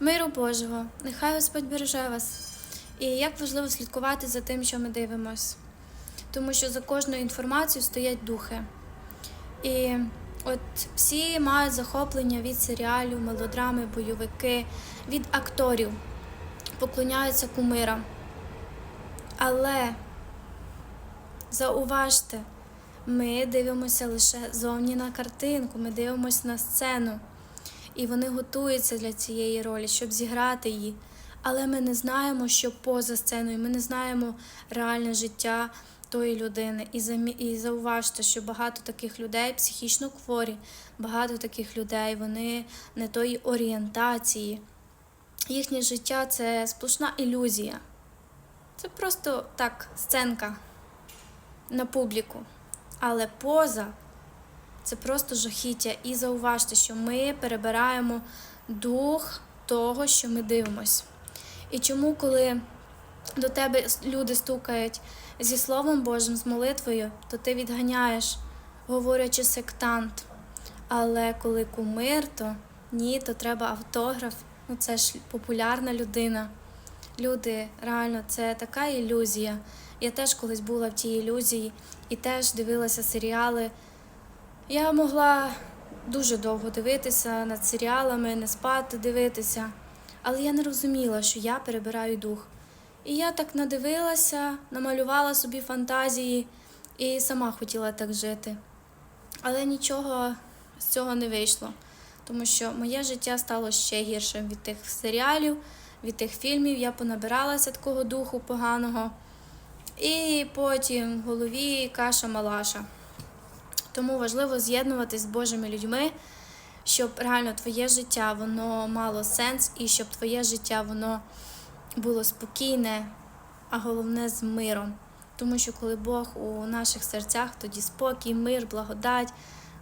Миру Божого, нехай Господь береже вас. І як важливо слідкувати за тим, що ми дивимось. Тому що за кожною інформацією стоять духи. І от всі мають захоплення від серіалів, мелодрами, бойовики, від акторів, поклоняються кумирам. Але зауважте, ми дивимося лише зовні на картинку, ми дивимося на сцену. І вони готуються для цієї ролі, щоб зіграти її. Але ми не знаємо, що поза сценою, ми не знаємо реальне життя тої людини. І зауважте, що багато таких людей психічно хворі, багато таких людей, вони не тої орієнтації. Їхнє життя це сплошна ілюзія. Це просто так, сценка на публіку. Але поза це просто жахіття. І зауважте, що ми перебираємо дух того, що ми дивимось. І чому, коли до тебе люди стукають зі Словом Божим, з молитвою, то ти відганяєш, говорячи сектант. Але коли кумир, то ні, то треба автограф. Ну це ж популярна людина. Люди, реально, це така ілюзія. Я теж колись була в тій ілюзії і теж дивилася серіали. Я могла дуже довго дивитися над серіалами, не спати, дивитися. Але я не розуміла, що я перебираю дух. І я так надивилася, намалювала собі фантазії і сама хотіла так жити. Але нічого з цього не вийшло, тому що моє життя стало ще гіршим від тих серіалів, від тих фільмів. Я понабиралася такого духу поганого. І потім в голові каша малаша. Тому важливо з'єднуватись з Божими людьми, щоб реально твоє життя воно мало сенс, і щоб твоє життя воно було спокійне, а головне з миром. Тому що коли Бог у наших серцях, тоді спокій, мир, благодать,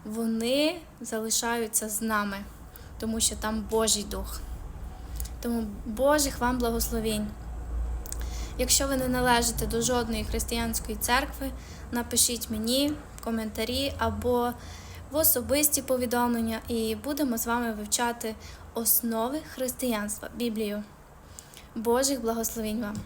вони залишаються з нами, тому що там Божий дух. Тому Божих вам благословінь. Якщо ви не належите до жодної християнської церкви, напишіть мені коментарі або в особисті повідомлення, і будемо з вами вивчати основи християнства, Біблію. Божих благословень вам!